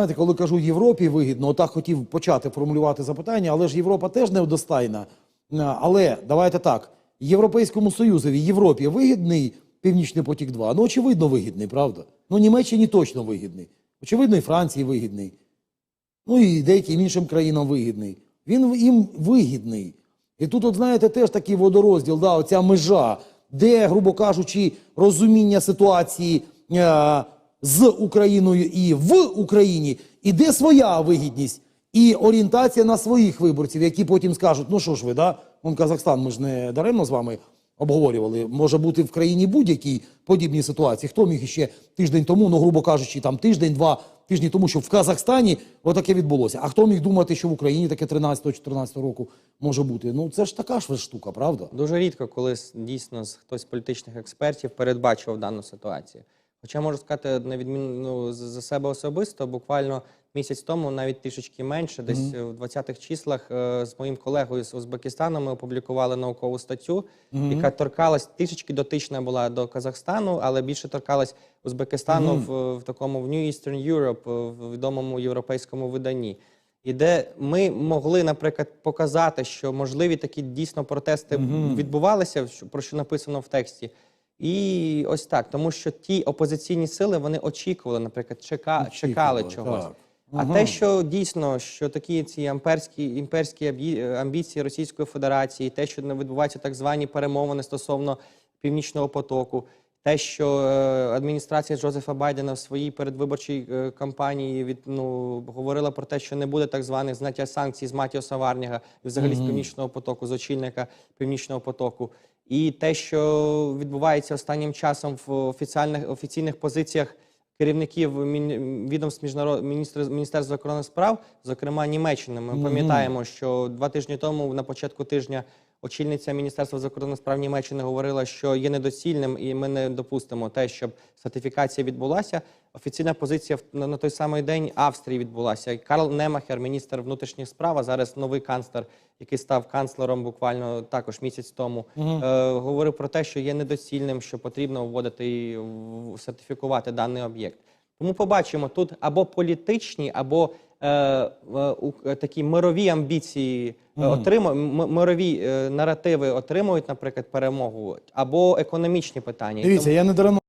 знаєте, коли кажу Європі вигідно, отак хотів почати формулювати запитання, але ж Європа теж не одностайна. А, Але давайте так: Європейському Союзові, Європі вигідний Північний потік 2 Ну, очевидно, вигідний, правда? Ну, Німеччині точно вигідний. Очевидно, і Франції вигідний. Ну і деяким іншим країнам вигідний. Він їм вигідний. І тут, от знаєте, теж такий водорозділ, да, оця межа, де, грубо кажучи, розуміння ситуації е, з Україною і в Україні, і де своя вигідність, і орієнтація на своїх виборців, які потім скажуть: ну що ж ви, да? Вон Казахстан, ми ж не даремно з вами обговорювали. Може бути в країні будь-якій подібній ситуації. Хто міг ще тиждень тому, ну грубо кажучи, там тиждень, два тижні тому, що в Казахстані отаке відбулося. А хто міг думати, що в Україні таке 13-14 року може бути? Ну це ж така ж штука, правда? Дуже рідко, коли дійсно хтось з політичних експертів передбачував дану ситуацію. Хоча можу сказати, на відміну ну, за себе особисто, буквально місяць тому, навіть трішечки менше, десь е, в 20-х числах е, з моїм колегою з Узбекистану ми опублікували наукову статтю, яка торкалась трішечки дотична була до Казахстану, але більше торкалась Узбекистану в, в такому в New Eastern Europe, в відомому європейському виданні. І де ми могли, наприклад, показати, що можливі такі дійсно протести відбувалися, про що написано в тексті. І ось так, тому що ті опозиційні сили вони очікували, наприклад, чека, чекали чогось. так. А те, що дійсно, що такі ці амперські імперські амбіції Російської Федерації, те, що не відбуваються так звані перемовини стосовно північного потоку, те, що е, адміністрація Джозефа Байдена в своїй передвиборчій е, кампанії від ну говорила про те, що не буде так званих зняття санкцій з Матіоса Варніга і взагалі з північного потоку, з очільника північного потоку. І те, що відбувається останнім часом в офіціальних офіційних позиціях керівників відомств міжнарод... Міністерства закордонних справ, зокрема Німеччини. Ми пам'ятаємо, що два тижні тому, на початку тижня, очільниця Міністерства закордонних справ Німеччини говорила, що є недоцільним, і ми не допустимо те, щоб сертифікація відбулася. Офіційна позиція на, той самий день Австрії відбулася. Карл Немахер, міністр внутрішніх справ, а зараз новий канцлер, який став канцлером буквально також місяць тому, е, говорив про те, що є недоцільним, що потрібно вводити і сертифікувати даний об'єкт. Тому побачимо тут або політичні, або е, е, е, такі мирові амбіції е, отриму- м- мирові е, наративи отримують, наприклад, перемогу, або економічні питання. Дивіться, тому- я не даремно